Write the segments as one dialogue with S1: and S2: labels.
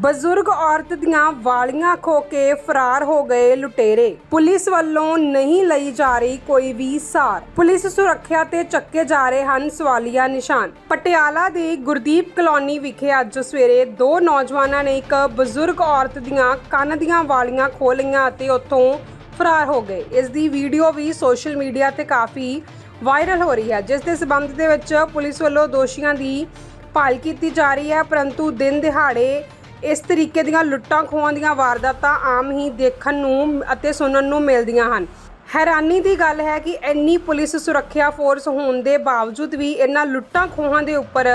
S1: ਬਜ਼ੁਰਗ ਔਰਤ ਦੀਆਂ ਵਾਲੀਆਂ ਖੋ ਕੇ ਫਰਾਰ ਹੋ ਗਏ ਲੁਟੇਰੇ। ਪੁਲਿਸ ਵੱਲੋਂ ਨਹੀਂ ਲਈ ਜਾ ਰਹੀ ਕੋਈ ਵੀ ਸਾਰ। ਪੁਲਿਸ ਸੁਰੱਖਿਆ ਤੇ ਚੱਕੇ ਜਾ ਰਹੇ ਹਨ ਸਵਾਲੀਆ ਨਿਸ਼ਾਨ। ਪਟਿਆਲਾ ਦੇ ਗੁਰਦੀਪ ਕਲੋਨੀ ਵਿਖੇ ਅੱਜ ਸਵੇਰੇ ਦੋ ਨੌਜਵਾਨਾਂ ਨੇ ਇੱਕ ਬਜ਼ੁਰਗ ਔਰਤ ਦੀਆਂ ਕੰਨ ਦੀਆਂ ਵਾਲੀਆਂ ਖੋਹ ਲਈਆਂ ਅਤੇ ਉੱਥੋਂ ਫਰਾਰ ਹੋ ਗਏ। ਇਸ ਦੀ ਵੀਡੀਓ ਵੀ ਸੋਸ਼ਲ ਮੀਡੀਆ ਤੇ ਕਾਫੀ ਵਾਇਰਲ ਹੋ ਰਹੀ ਹੈ, ਜਿਸ ਦੇ ਸਬੰਧ ਦੇ ਵਿੱਚ ਪੁਲਿਸ ਵੱਲੋਂ ਦੋਸ਼ੀਆਂ ਦੀ ਭਾਲ ਕੀਤੀ ਜਾ ਰਹੀ ਹੈ, ਪਰੰਤੂ ਦਿਨ ਦਿਹਾੜੇ ਇਸ ਤਰੀਕੇ ਦੀਆਂ ਲੁੱਟਾਂ ਖੋਹਾਂ ਦੀਆਂ ਵਾਰਦਾਤਾਂ ਆਮ ਹੀ ਦੇਖਣ ਨੂੰ ਅਤੇ ਸੁਣਨ ਨੂੰ ਮਿਲਦੀਆਂ ਹਨ। ਹੈਰਾਨੀ ਦੀ ਗੱਲ ਹੈ ਕਿ ਇੰਨੀ ਪੁਲਿਸ ਸੁਰੱਖਿਆ ਫੋਰਸ ਹੋਣ ਦੇ ਬਾਵਜੂਦ ਵੀ ਇਹਨਾਂ ਲੁੱਟਾਂ ਖੋਹਾਂ ਦੇ ਉੱਪਰ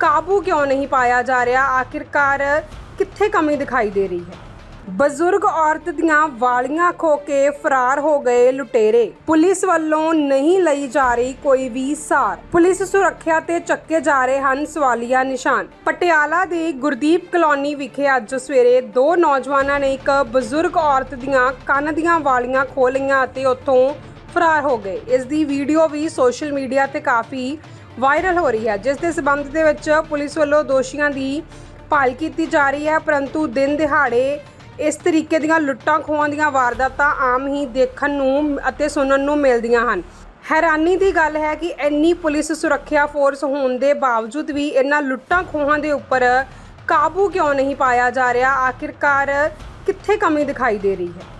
S1: ਕਾਬੂ ਕਿਉਂ ਨਹੀਂ ਪਾਇਆ ਜਾ ਰਿਹਾ, ਆਖਿਰਕਾਰ ਕਿੱਥੇ ਕਮੀ ਦਿਖਾਈ ਦੇ ਰਹੀ ਹੈ? ਬਜ਼ੁਰਗ ਔਰਤ ਦੀਆਂ ਵਾਲੀਆਂ ਖੋ ਕੇ ਫਰਾਰ ਹੋ ਗਏ ਲੁਟੇਰੇ। ਪੁਲਿਸ ਵੱਲੋਂ ਨਹੀਂ ਲਈ ਜਾ ਰਹੀ ਕੋਈ ਵੀ ਸਾਰ। ਪੁਲਿਸ ਸੁਰੱਖਿਆ ਤੇ ਚੱਕੇ ਜਾ ਰਹੇ ਹਨ ਸਵਾਲੀਆ ਨਿਸ਼ਾਨ। ਪਟਿਆਲਾ ਦੇ ਗੁਰਦੀਪ ਕਲੋਨੀ ਵਿਖੇ ਅੱਜ ਸਵੇਰੇ ਦੋ ਨੌਜਵਾਨਾਂ ਨੇ ਇੱਕ ਬਜ਼ੁਰਗ ਔਰਤ ਦੀਆਂ ਕੰਨ ਦੀਆਂ ਵਾਲੀਆਂ ਖੋਹ ਲਈਆਂ ਅਤੇ ਉੱਥੋਂ ਫਰਾਰ ਹੋ ਗਏ। ਇਸ ਦੀ ਵੀਡੀਓ ਵੀ ਸੋਸ਼ਲ ਮੀਡੀਆ ਤੇ ਕਾਫੀ ਵਾਇਰਲ ਹੋ ਰਹੀ ਹੈ, ਜਿਸ ਦੇ ਸਬੰਧ ਦੇ ਵਿੱਚ ਪੁਲਿਸ ਵੱਲੋਂ ਦੋਸ਼ੀਆਂ ਦੀ ਭਾਲ ਕੀਤੀ ਜਾ ਰਹੀ ਹੈ, ਪਰੰਤੂ ਦਿਨ ਦਿਹਾੜੇ ਇਸ ਤਰੀਕੇ ਦੀਆਂ ਲੁੱਟਾਂ ਖੋਹਾਂ ਦੀਆਂ ਵਾਰਦਾਤਾਂ ਆਮ ਹੀ ਦੇਖਣ ਨੂੰ ਅਤੇ ਸੁਣਨ ਨੂੰ ਮਿਲਦੀਆਂ ਹਨ। ਹੈਰਾਨੀ ਦੀ ਗੱਲ ਹੈ ਕਿ ਇੰਨੀ ਪੁਲਿਸ ਸੁਰੱਖਿਆ ਫੋਰਸ ਹੋਣ ਦੇ ਬਾਵਜੂਦ ਵੀ ਇਹਨਾਂ ਲੁੱਟਾਂ ਖੋਹਾਂ ਦੇ ਉੱਪਰ ਕਾਬੂ ਕਿਉਂ ਨਹੀਂ ਪਾਇਆ ਜਾ ਰਿਹਾ? ਆਖਿਰਕਾਰ ਕਿੱਥੇ ਕਮੀ ਦਿਖਾਈ ਦੇ ਰਹੀ ਹੈ?